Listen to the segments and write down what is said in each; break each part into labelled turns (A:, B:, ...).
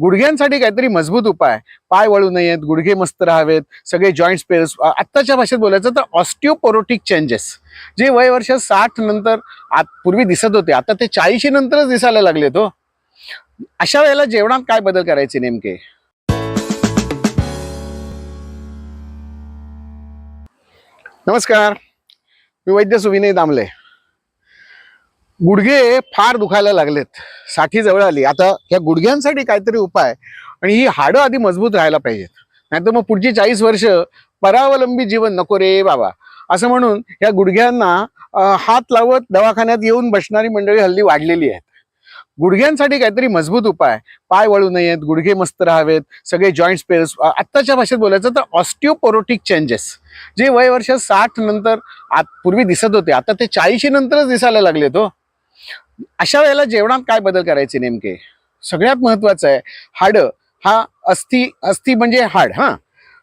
A: गुडघ्यांसाठी काहीतरी मजबूत उपाय. पाय वळू नयेत गुडघे मस्त राहावेत सगळे जॉईंट पेल्स आत्ताच्या भाषेत बोलायचं तर ऑस्टिओपोरोटिक चेंजेस जे वय वर्ष साठ नंतर आत पूर्वी दिसत होते आता ते चाळीशी नंतरच दिसायला लागले तो हो. अशा वेळेला जेवणात काय बदल करायचे नेमके? नमस्कार. मी वैद्य सुविनय दामले. गुडघे फार दुखायला लागलेत. साठी जवळ आली. आता या गुडघ्यांसाठी काहीतरी उपाय आणि ही हाडं आधी मजबूत राहायला पाहिजेत. नाहीतर मग पुढची चाळीस वर्ष परावलंबी जीवन नको रे बाबा. असं म्हणून या गुडघ्यांना हात लावत दवाखान्यात येऊन बसणारी मंडळी हल्ली वाढलेली आहेत. गुडघ्यांसाठी काहीतरी मजबूत उपाय. पाय वळू नयेत गुडघे मस्त राहावेत सगळे जॉईंट पेल्स आत्ताच्या भाषेत बोलायचं तर ऑस्टिओपोरोटिक चेंजेस जे वय वर्ष साठ नंतर आत पूर्वी दिसत होते. आता ते चाळीशी नंतरच दिसायला लागले तो हो. अशा वेळेला जेवणात काय बदल करायचे नेमके? सगळ्यात महत्वाचं आहे हाड हा अस्थि अस्थि म्हणजे हाड हा.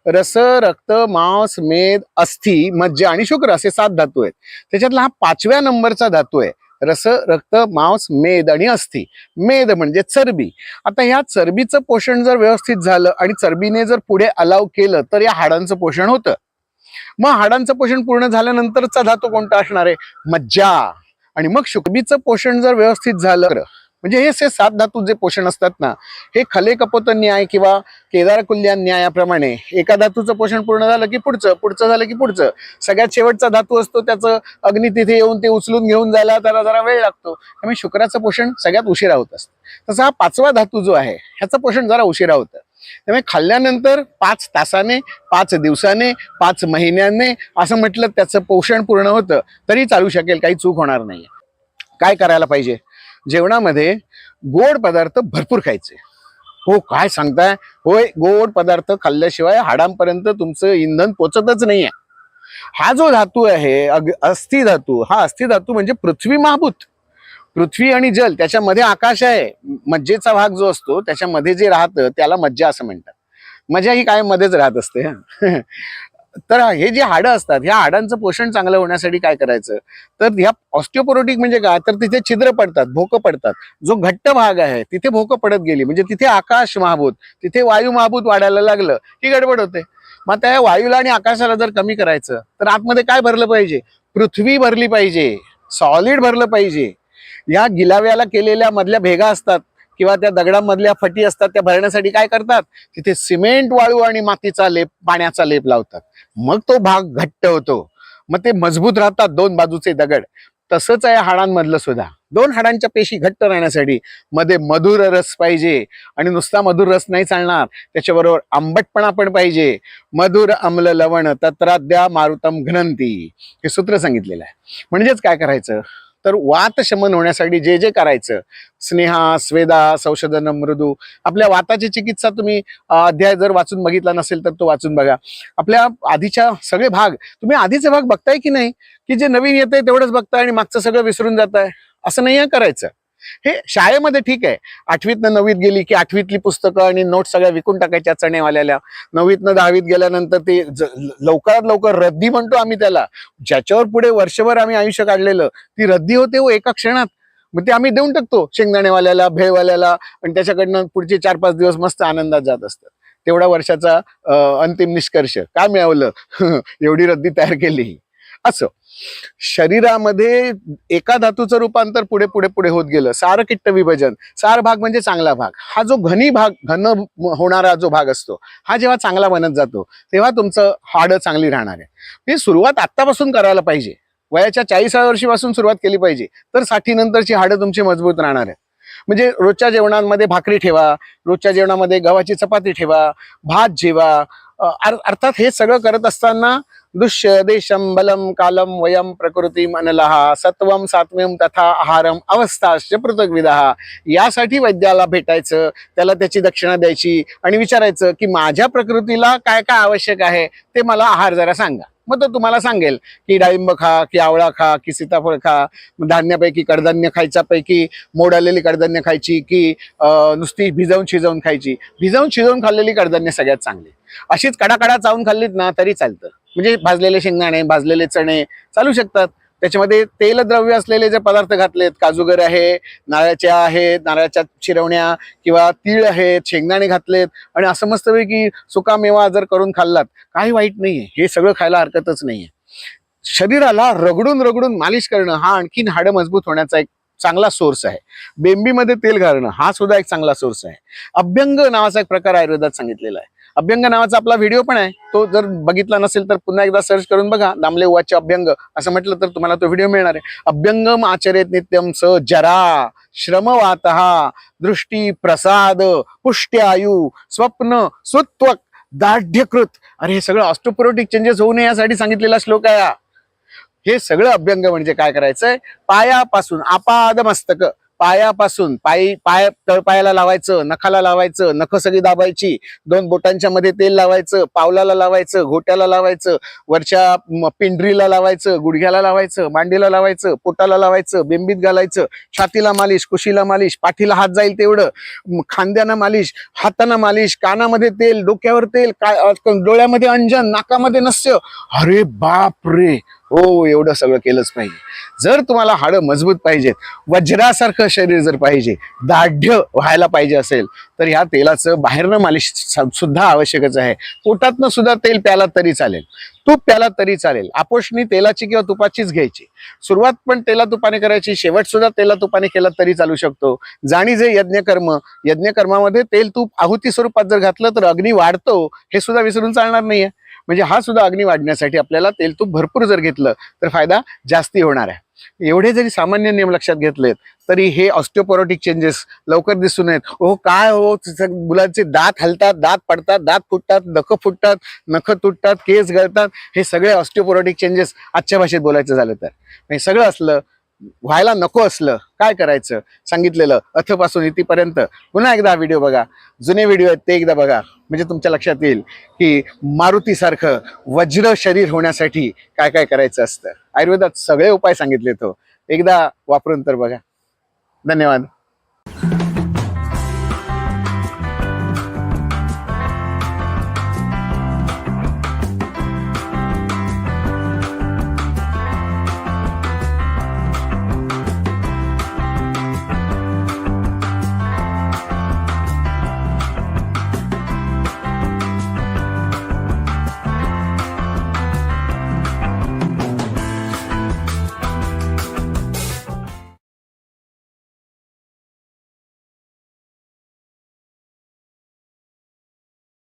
A: रस रक्त मांस मेद अस्थि मज्जा आणि शुक्र असे सात धातू आहेत. त्याच्यातला हा पाचव्या नंबरचा धातू आहे रस रक्त मांस मेद आणि अस्थि. मेद म्हणजे चरबी. आता ह्या चरबीचं पोषण जर व्यवस्थित झालं आणि चरबीने जर पुढे अलाव केलं तर या हाडांचं पोषण होतं. मग हाडांचं पोषण पूर्ण झाल्यानंतरचा धातू कोणता असणार आहे? मज्जा. आणि मग शुकबीचं पोषण जर व्यवस्थित झालं म्हणजे हे से सात धातू जे पोषण असतात ना हे खले कपोत न्याय किंवा केदार कुल्यान न्यायाप्रमाणे एका धातूचं पोषण पूर्ण झालं की पुढचं पुढचं झालं की पुढचं. सगळ्यात शेवटचा धातू असतो त्याचं अग्नी तिथे येऊन ते उचलून घेऊन जायला त्याला जरा वेळ लागतो. त्यामुळे शुक्राचं पोषण सगळ्यात उशिरा होत असतं. तसा हा पाचवा धातू जो आहे ह्याचं पोषण जरा उशिरा होतं. त्यामुळे खाल्ल्यानंतर पाच तासाने पाच दिवसाने पाच महिन्याने असं म्हटलं त्याचं पोषण पूर्ण होतं तरी चालू शकेल काही चूक होणार नाही काय करायला पाहिजे? जेवणामध्ये गोड पदार्थ भरपूर खायचे. हो काय सांगताय? होय गोड पदार्थ खाल्ल्याशिवाय हाडांपर्यंत तुमचं इंधन पोचतच नाहीये. हा जो धातू आहे अग अस्थि धातू हा अस्थि धातू म्हणजे पृथ्वी महाभूत. पृथ्वी आणि जल त्याच्यामध्ये आकाश आहे. मज्जेचा भाग जो असतो त्याच्यामध्ये जे राहतं त्याला मज्जा असं म्हणतात. मजा ही काय मध्येच राहत असते तर हे जे हाडं असतात ह्या हाडांचं पोषण चांगलं होण्यासाठी काय करायचं? तर ह्या ऑस्टिओपोरोटिक म्हणजे काय? तर तिथे छिद्र पडतात भोकं पडतात. जो घट्ट भाग आहे तिथे भोकं पडत गेली. म्हणजे तिथे आकाश महाभूत तिथे वायू महाभूत वाढायला लागलं की गडबड होते. मग त्या वायूला आणि आकाशाला जर कमी करायचं तर आतमध्ये काय भरलं पाहिजे? पृथ्वी भरली पाहिजे. सॉलिड भरलं पाहिजे. या गिलाव्याला केलेल्या मधल्या भेगा असतात किंवा त्या दगडामधल्या फटी असतात त्या भरण्यासाठी काय करतात? तिथे सिमेंट वाळू आणि मातीचा लेप पाण्याचा लेप लावतात. मग तो भाग घट्ट होतो. मग ते मजबूत राहतात दोन बाजूचे दगड. तसंच आहे हाडांमधलं सुद्धा. दोन हाडांच्या पेशी घट्ट राहण्यासाठी मध्ये मधुर रस पाहिजे आणि नुसता मधुर रस नाही चालणार. त्याच्याबरोबर आंबटपणा पण पाहिजे. मधुर अम्ल लवण तत्राद्या मारुतम घनंती हे सूत्र सांगितलेलं आहे. म्हणजेच काय करायचं? तर वात शमन होण्यासाठी जे जे करायचं स्नेहा स्वेदा संशोधन मृदू आपल्या वाताची चिकित्सा तुम्ही अध्याय जर वाचून बघितला नसेल तर तो वाचून बघा. आपल्या आधीच्या सगळे भाग तुम्ही आधीचे भाग बघताय की नाही? की जे नवीन येतंय तेवढंच बघताय आणि मागचं सगळं विसरून जात आहे असं नाही करायचं. हे शाळेमध्ये ठीक आहे. आठवीतनं नववीत गेली की आठवीतली पुस्तकं आणि नोट सगळ्या विकून टाकायच्या चणेवाल्याला. नववीतनं दहावीत गेल्यानंतर ते लवकरात लवकर रद्दी म्हणतो आम्ही त्याला. ज्याच्यावर पुढे वर्षभर आम्ही आयुष्य काढलेलं ती रद्दी होते हो एका क्षणात. मग ते आम्ही देऊन टाकतो शेंगदाणेवाल्याला भेळवाल्याला आणि त्याच्याकडनं पुढचे चार पाच दिवस मस्त आनंदात जात असतात. तेवढ्या वर्षाचा अंतिम निष्कर्ष काय मिळवलं? एवढी रद्दी तयार केली. असं. शरीरामध्ये एका धातूचं रूपांतर पुढे पुढे पुढे होत गेलं. सार किट्ट विभजन. सार भाग म्हणजे चांगला भाग. हा जो घनी भाग घन होणारा जो भाग असतो हा जेव्हा चांगला बनत जातो तेव्हा तुमचं हाडं चांगली राहणार आहे. ही सुरुवात आत्तापासून करायला पाहिजे. वयाच्या चाळीसाव्या वर्षीपासून सुरुवात केली पाहिजे. तर साठी नंतरची हाडं तुमची मजबूत राहणार आहेत. म्हणजे रोजच्या जेवणामध्ये भाकरी ठेवा रोजच्या जेवणामध्ये गव्हाची चपाती ठेवा भात जेवा अर्थात हे सगळं करत असताना दुष्य देशम बलम कालम वयम प्रकृती मनलहा सत्वम सात्म्यम तथा आहारम अवस्थाश्च पृथकविदहा यासाठी वैद्याला भेटायचं त्याला त्याची दक्षिणा द्यायची आणि विचारायचं की माझ्या प्रकृतीला काय काय आवश्यक आहे ते मला आहार जरा सांगा. मग तो तुम्हाला सांगेल की डाळिंब खा की आवळा खा की सीताफळ खा धान्यापैकी कडधान्य खायच्यापैकी मोड आलेली कडधान्य खायची की नुसती भिजवून शिजवून खायची. भिजवून शिजवून खाल्लेली कडधान्य सगळ्यात चांगली. अशीच कडाकडा चावून खाल्लीत ना तरी चालतं. म्हणजे भाजलेले शेंगदाणे भाजलेले चणे चालू शकतात. त्याच्यामध्ये तेलद्रव्य असलेले जे पदार्थ घातलेत काजूगर आहे नारळाच्या आहेत नारळाच्या शिरवण्या किंवा तीळ आहेत शेंगदाणे घातलेत आणि असं मस्तपैकी सुका मेवा जर करून खाल्लात काही वाईट नाहीये. हे सगळं खायला हरकतच नाहीये. शरीराला रगडून रगडून मालिश करणं हा आणखीन हाडं मजबूत होण्याचा एक चांगला सोर्स आहे. बेंबीमध्ये तेल घालणं हा सुद्धा एक चांगला सोर्स आहे. अभ्यंग नावाचा एक प्रकार आयुर्वेदात सांगितलेला आहे. अभ्यंग नावाचा आपला व्हिडिओ पण आहे. तो जर बघितला नसेल तर पुन्हा एकदा सर्च करून बघा दामले उवाचे अभ्यंग. असं म्हटलं तर तुम्हाला तो व्हिडिओ मिळणार आहे. अभ्यंगम आचरेत नित्यम स जरा श्रमवात दृष्टी प्रसाद पुष्ट्यायू स्वप्न सुत्वक दाढ्यकृत. अरे हे सगळं ऑस्टोपोरोटिक चेंजेस होऊ नये यासाठी सांगितलेला श्लोक आहे हा. हे सगळं अभ्यंग म्हणजे काय करायचंय? पायापासून आपाद मस्तक पायापासून पायी पाय तळपायाला लावायचं नखाला लावायचं नख सगळी दाबायची दोन बोटांच्या मध्ये तेल लावायचं पावलाला लावायचं घोट्याला लावायचं वरच्या पिंढरीला लावायचं गुडघ्याला लावायचं मांडीला लावायचं पोटाला लावायचं बेंबीत घालायचं छातीला मालिश कुशीला मालिश पाठीला हात जाईल तेवढं म, खांद्याना मालिश हाताना मालिश कानामध्ये तेल डोक्यावर तेल काय डोळ्यामध्ये अंजन नाकामध्ये नस्य अरे बाप रे हो एवढं सगळं केलंच पाहिजे. जर तुम्हाला हाडं मजबूत पाहिजेत वज्रासारखं शरीर जर पाहिजे दाढ्य व्हायला पाहिजे असेल तर ह्या तेलाचं बाहेरनं मालिश सुद्धा आवश्यकच आहे. पोटातनं सुद्धा तेल प्याला तरी चालेल. तूप प्याला तरी चालेल. आपोषणी तेलाची किंवा तुपाचीच घ्यायची. सुरुवात पण तेला तुपाने करायची शेवट सुद्धा तेला तुपाने केला तरी चालू शकतो. जाणी जे यज्ञकर्म. यज्ञकर्मामध्ये तेल तूप आहुती स्वरूपात जर घातलं तर अग्नी वाढतो हे सुद्धा विसरून चालणार नाहीये. म्हणजे हा सुद्धा अग्नी वाढण्यासाठी आपल्याला तेलतूप भरपूर जर घेतलं तर फायदा जास्ती होणार आहे. एवढे जरी सामान्य नियम लक्षात घेतलेत तरी हे ऑस्टिओपोरोटिक चेंजेस लवकर दिसून येत हो काय हो? मुलांचे दात हलतात दात पडतात दात फुटतात नख फुटतात नख तुटतात केस गळतात. हे सगळे ऑस्टिओपोरोटिक चेंजेस आजच्या भाषेत बोलायचं झालं तर. हे सगळं असलं व्हायला नको असलं काय करायचं? सांगितलेलं अथपासून इथेपर्यंत. पुन्हा एकदा व्हिडिओ बघा. जुने व्हिडिओ आहेत ते एकदा बघा. म्हणजे तुमच्या लक्षात येईल की मारुतीसारखं वज्र शरीर होण्यासाठी काय काय करायचं असतं. आयुर्वेदात सगळे उपाय सांगितले तो. एकदा वापरून तर बघा. धन्यवाद.